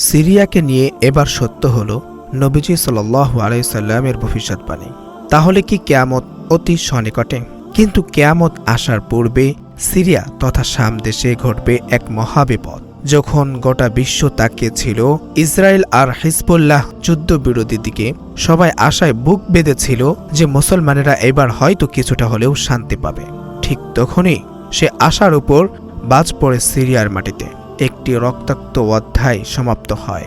সিরিয়াকে নিয়ে এবার সত্য হল নবীজি সাল আলাইসাল্লামের ভবিষ্যৎবাণী তাহলে কি কেয়ামত অতি সনিকটে? কিন্তু কেয়ামত আসার পূর্বে সিরিয়া তথা শাম দেশে ঘটবে এক মহাবিপদ। যখন গোটা বিশ্ব তাকিয়েছিল ইসরায়েল আর হিজবুল্লাহ যুদ্ধবিরোধী দিকে, সবাই আশায় বুক বেঁধেছিল যে মুসলমানেরা এবার হয়তো কিছুটা হলেও শান্তি পাবে। ঠিক তখনই সে আশার উপর বাজ পড়ে সিরিয়ার মাটিতে। একটি রক্তাক্ত অধ্যায় সমাপ্ত হয়।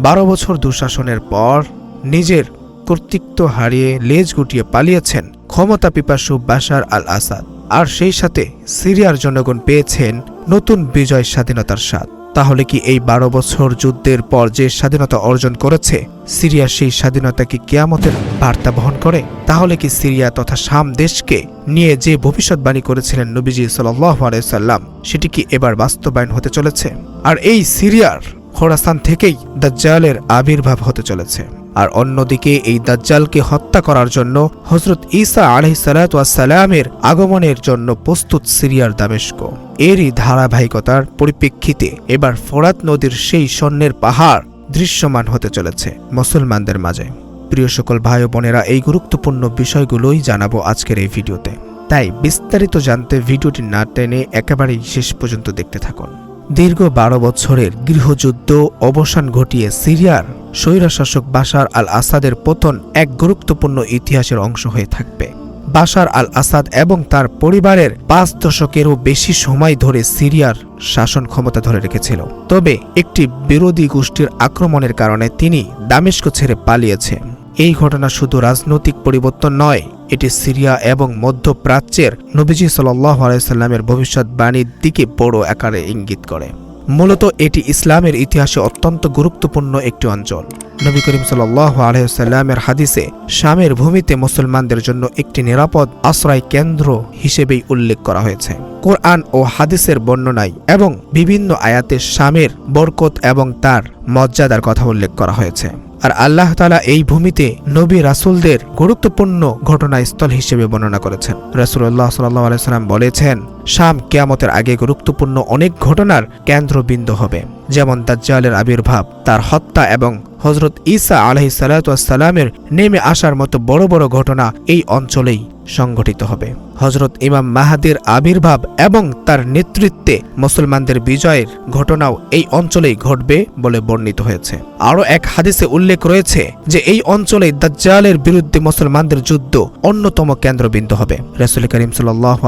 বারো বছর দুঃশাসনের পর নিজের কর্তৃত্ব হারিয়ে লেজ গুটিয়ে পালিয়েছেন ক্ষমতা পিপাসু বাশার আল আসাদ আর সেই সাথে সিরিয়ার জনগণ পেয়েছেন নতুন বিজয় স্বাধীনতার স্বাদ। তাহলে কি এই বারো বছর যুদ্ধের পর যে স্বাধীনতা অর্জন করেছে, সিরিয়া সেই স্বাধীনতা কি কেয়ামতের বার্তা বহন করে? তাহলে কি সিরিয়া তথা শাম দেশকে নিয়ে যে ভবিষ্যৎবাণী করেছিলেন নবীজি সাল্লাম সেটি কি এবার বাস্তবায়ন হতে চলেছে? আর এই সিরিয়ার খোরাস্তান থেকেই দ্য দাজ্জালের আবির্ভাব হতে চলেছে। আর অন্যদিকে এই দাজ্জালকে হত্যা করার জন্য হজরত ঈসা আলহি সালামের আগমনের জন্য প্রস্তুত সিরিয়ার দামেস্ক। এরই ধারাবাহিকতার পরিপ্রেক্ষিতে এবার ফোরাত নদীর সেই স্বর্ণের পাহাড় দৃশ্যমান হতে চলেছে মুসলমানদের মাঝে। প্রিয় সকল ভাই বোনেরা, এই গুরুত্বপূর্ণ বিষয়গুলোই জানাব আজকের এই ভিডিওতে। তাই বিস্তারিত জানতে ভিডিওটি না টেনে একেবারেই শেষ পর্যন্ত দেখতে থাকুন। দীর্ঘ বারো বছরের গৃহযুদ্ধ অবসান ঘটিয়ে সিরিয়ার স্বৈরশাসক বাশার আল আসাদের পতন এক গুরুত্বপূর্ণ ইতিহাসের অংশ হয়ে থাকবে। বাশার আল আসাদ এবং তার পরিবারের পাঁচ দশকেরও বেশি সময় ধরে সিরিয়ার শাসন ক্ষমতা ধরে রেখেছিল। তবে একটি বিরোধী গোষ্ঠীর আক্রমণের কারণে তিনি দামেস্ক ছেড়ে পালিয়েছেন। এই ঘটনা শুধু রাজনৈতিক পরিবর্তন নয়, এটি সিরিয়া এবং মধ্যপ্রাচ্যের নবীজি সাল্লাহ আলাইসাল্লামের ভবিষ্যৎবাণীর দিকে বড় আকারে ইঙ্গিত করে। মূলত এটি ইসলামের ইতিহাসে অত্যন্ত গুরুত্বপূর্ণ একটি অঞ্চল। নবী করিম সাল্লাহ আলহামের হাদিসে শামের ভূমিতে মুসলমানদের জন্য একটি নিরাপদ আশ্রয় কেন্দ্র হিসেবেই উল্লেখ করা হয়েছে। কোরআন ও হাদিসের বর্ণনায় এবং বিভিন্ন আয়াতে শামের বরকত এবং তার মর্যাদার কথা উল্লেখ করা হয়েছে। আর আল্লাহ তালা এই ভূমিতে নবী রাসুলদের গুরুত্বপূর্ণ ঘটনাস্থল হিসেবে বর্ণনা করেছেন। রাসুল্লাহ সাল্লাহ আলাইসাল্লাম বলেছেন, শাম কেয়ামতের আগে গুরুত্বপূর্ণ অনেক ঘটনার কেন্দ্রবিন্দু হবে, যেমন দাজ্জালের আবির্ভাব, তার হত্যা এবং হজরত ঈসা আলহি সালাতামের নেমে আসার মতো বড় বড় ঘটনা এই অঞ্চলেই সংঘটিত হবে। হজরত ইমাম মাহাদির আবির্ভাব এবং তার নেতৃত্বে মুসলমানদের বিজয়ের ঘটনাও এই অঞ্চলেই ঘটবে বলে বর্ণিত হয়েছে। আরও এক হাদিসে উল্লেখ রয়েছে যে, এই অঞ্চলে দাজ্জালের বিরুদ্ধে মুসলমানদের যুদ্ধ অন্যতম কেন্দ্রবিন্দু হবে। রসুল করিম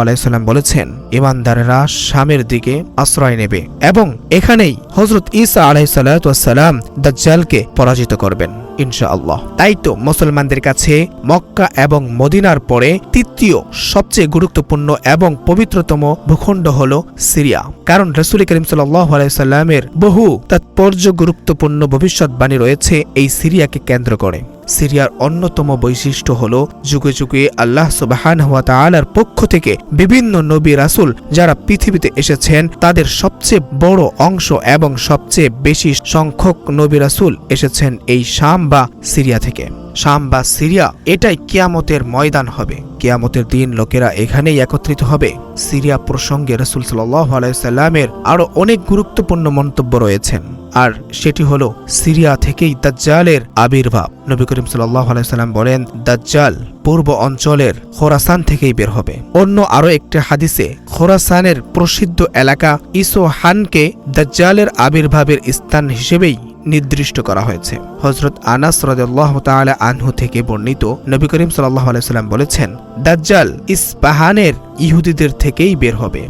আলাইসাল্লাম বলেছেন, ইমানদারেরা শামের দিকে আশ্রয় নেবে এবং এখানেই হজরত ঈসা আলাইসাল্লাম দাজ্জালকে পরাজিত করবেন। ইনশাআল্লাহ। তাই তো মুসলমানদের কাছে মক্কা এবং মদিনার পরে তৃতীয় সবচেয়ে গুরুত্বপূর্ণ এবং পবিত্রতম ভূখণ্ড হল সিরিয়া। কারণ রসুল করিম সাল্লামের বহু তাৎপর্য গুরুত্বপূর্ণ ভবিষ্যৎবাণী রয়েছে এই সিরিয়াকে কেন্দ্র করে। সিরিয়ার অন্যতম বৈশিষ্ট্য হল যুগে যুগে আল্লাহ সুবাহান হাত তালার পক্ষ থেকে বিভিন্ন নবী রাসুল যারা পৃথিবীতে এসেছেন, তাদের সবচেয়ে বড় অংশ এবং সবচেয়ে বেশি সংখ্যক নবী রাসুল এসেছেন এই শাম বা সিরিয়া থেকে। শাম বা সিরিয়া, এটাই কিয়ামতের ময়দান হবে। কিয়ামতের দিন লোকেরা এখানেই একত্রিত হবে। সিরিয়া প্রসঙ্গে রসুল সাল্লাহ আলাইসাল্লামের আরও অনেক গুরুত্বপূর্ণ মন্তব্য রয়েছেন। আর সেটি হল, সিরিয়া থেকেই দাজ্জালের আবির্ভাব। নবী করিম সাল্লাহ আলাইসাল্লাম বলেন, দাজ্জাল পূর্ব অঞ্চলের খোরাসান থেকেই বের হবে। অন্য আরও একটি হাদিসে, খোরাসানের প্রসিদ্ধ এলাকা ইসোহানকে দাজ্জালের আবির্ভাবের স্থান হিসেবেই নির্দিষ্ট করা হয়েছে। হজরত আনাস রদাল্লাহ তালা আনহু থেকে বর্ণিত নবী করিম সাল্লাহ আলাইসাল্লাম বলেছেন, দাজ্জাল ইস্পাহানের ইহুদিদের থেকেই বের হবে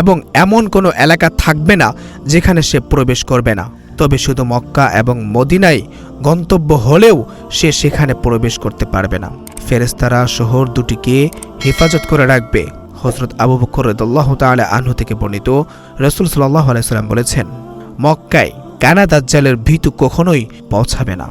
এবং এমন কোনো এলাকা থাকবে না যেখানে সে প্রবেশ করবে না। তবে শুধু মক্কা এবং মদিনায় গন্তব্য হলেও সে সেখানে প্রবেশ করতে পারবে না। ফেরেস্তারা শহর দুটিকে হেফাজত করে রাখবে। হজরত আবু বকর রদুল্লাহ তালা আনহু থেকে বর্ণিত রসুল সাল্লাহ আলাইসাল্লাম বলেছেন, মক্কায় কানা দাজ্জালের ভীতু কখনোই পৌঁছাবে না।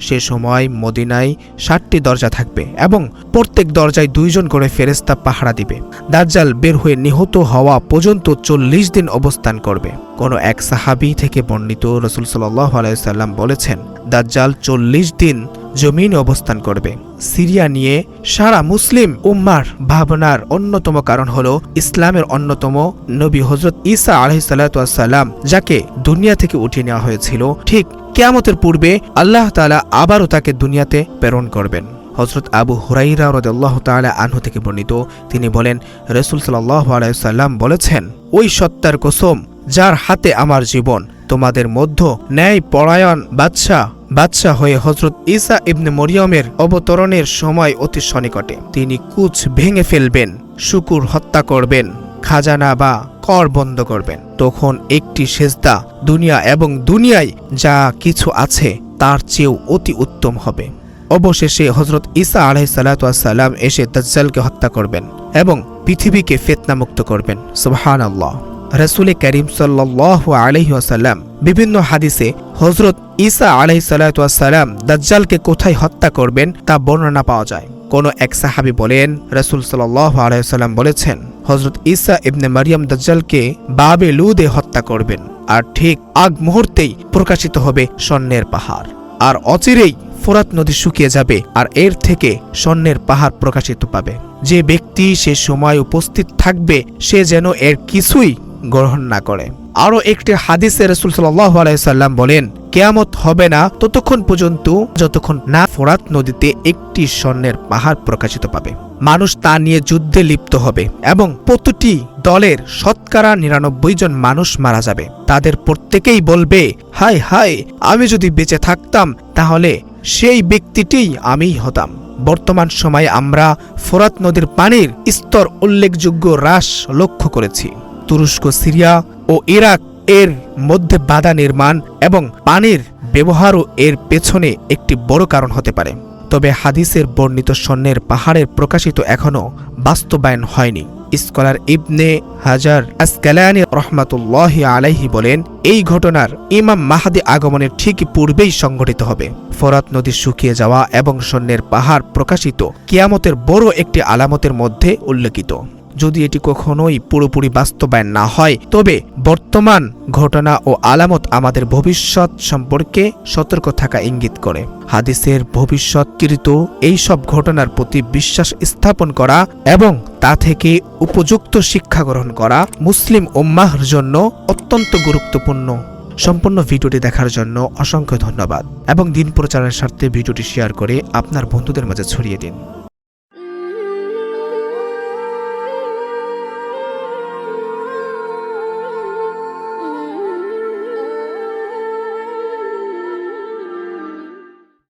সে সময় মদিনায় ষাটটি দরজা থাকবে এবং প্রত্যেক দরজায় দুইজন করে ফেরেস্তা পাহারা দিবে। দাজ্জাল বের হয়ে নিহত হওয়া পর্যন্ত চল্লিশ দিন অবস্থান করবে। কোনো এক সাহাবি থেকে বর্ণিত রসুল সাল্লাহ আলাইসাল্লাম বলেছেন, দাজ্জাল চল্লিশ দিন জমিন অবস্থান করবে। সিরিয়া নিয়ে সারা মুসলিম উম্মার ভাবনার অন্যতম কারণ হল ইসলামের অন্যতম নবী হজরত ঈসা আলহিসাল্লাম যাকে দুনিয়া থেকে উঠিয়ে নেওয়া হয়েছিল। ঠিক কেয়ামতের পূর্বে আল্লাহ তাআলা আবারও তাকে দুনিয়াতে প্রেরণ করবেন। হজরত আবু হুরাইরা রদাল্লাহ তাআলা আনহু থেকে বর্ণিত, তিনি বলেন, রসুল সাল্লাহ আলাইসাল্লাম বলেছেন, ওই সত্তার কসম যার হাতে আমার জীবন, তোমাদের মধ্য ন্যায় পরায়ণ বাদশাহ বাদশাহ হয়ে হজরত ইসা ইবনে মরিয়মের অবতরণের সময় অতি সনিকটে। তিনি কুচ ভেঙে ফেলবেন, শুকুর হত্যা করবেন, খাজানা বা কর বন্ধ করবেন। তখন একটি সেজদা দুনিয়া এবং দুনিয়ায় যা কিছু আছে তার চেয়েও অতি উত্তম হবে। অবশেষে হজরত ঈসা আলহ সালাতাম এসে দাজ্জালকে হত্যা করবেন এবং পৃথিবীকে ফেতনামুক্ত করবেন। সুবহান আল্লাহ রসুল করিম সাল্লাহ আলহি বিভিন্ন হাদিসে হজরত ঈসা আলহি সালাতাম দাজ্জালকে কোথায় হত্যা করবেন তা বর্ণনা পাওয়া যায়। কোন এক সাহাবি বলেন, রসুল সাল্লাহ আলাইসাল্লাম বলেছেন হজরত ঈসা ইবনে মারিয়াম দাজ্জালকে বাবে লুদে হত্যা করবেন, আর ঠিক আগ মুহূর্তেই প্রকাশিত হবে স্বর্ণের পাহাড়। আর অচিরেই ফোরাত নদী শুকিয়ে যাবে, আর এর থেকে স্বর্ণের পাহাড় প্রকাশিত পাবে। যে ব্যক্তি সে সময় উপস্থিত থাকবে, সে যেন এর কিছুই গ্রহণ না করে। আরও একটি হাদিসে রসুল আলাইসাল্লাম বলেন, কেয়ামত হবে না ততক্ষণ পর্যন্ত যতক্ষণ না ফোরাত নদীতে একটি স্বর্ণের পাহাড় প্রকাশিত পাবে। মানুষ তা নিয়ে যুদ্ধে লিপ্ত হবে এবং প্রতিটি দলের শতকরা নিরানব্বই জন মানুষ মারা যাবে। তাদের প্রত্যেকেই বলবে, হায় হায়, আমি যদি বেঁচে থাকতাম, তাহলে সেই ব্যক্তিটিই আমিই হতাম। বর্তমান সময়ে আমরা ফোরাত নদীর পানির স্তর উল্লেখযোগ্য হ্রাস লক্ষ্য করেছি। তুরস্ক, সিরিয়া ও ইরাক এর মধ্যে বাধা নির্মাণ এবং পানির ব্যবহারও এর পেছনে একটি বড় কারণ হতে পারে। তবে হাদিসের বর্ণিত স্বর্ণের পাহাড়ের প্রকাশিত এখনও বাস্তবায়ন হয়নি। স্কলার ইবনে হাজার আসকালানি রহমাতুল্লাহ আলাইহি বলেন, এই ঘটনার ইমাম মাহাদি আগমনের ঠিক পূর্বেই সংঘটিত হবে। ফরাত নদী শুকিয়ে যাওয়া এবং স্বর্ণের পাহাড় প্রকাশিত কিয়ামতের বড় একটি আলামতের মধ্যে উল্লেখিত। যদি এটি কখনোই পুরোপুরি বাস্তবায়ন না হয়, তবে বর্তমান ঘটনা ও আলামত আমাদের ভবিষ্যৎ সম্পর্কে সতর্ক থাকা ইঙ্গিত করে। হাদিসের ভবিষ্যৎকৃত এই সব ঘটনার প্রতি বিশ্বাস স্থাপন করা এবং তা থেকে উপযুক্ত শিক্ষা গ্রহণ করা মুসলিম উম্মাহর জন্য অত্যন্ত গুরুত্বপূর্ণ। সম্পূর্ণ ভিডিওটি দেখার জন্য অসংখ্য ধন্যবাদ এবং দিন প্রচারের স্বার্থে ভিডিওটি শেয়ার করে আপনার বন্ধুদের মাঝে ছড়িয়ে দিন।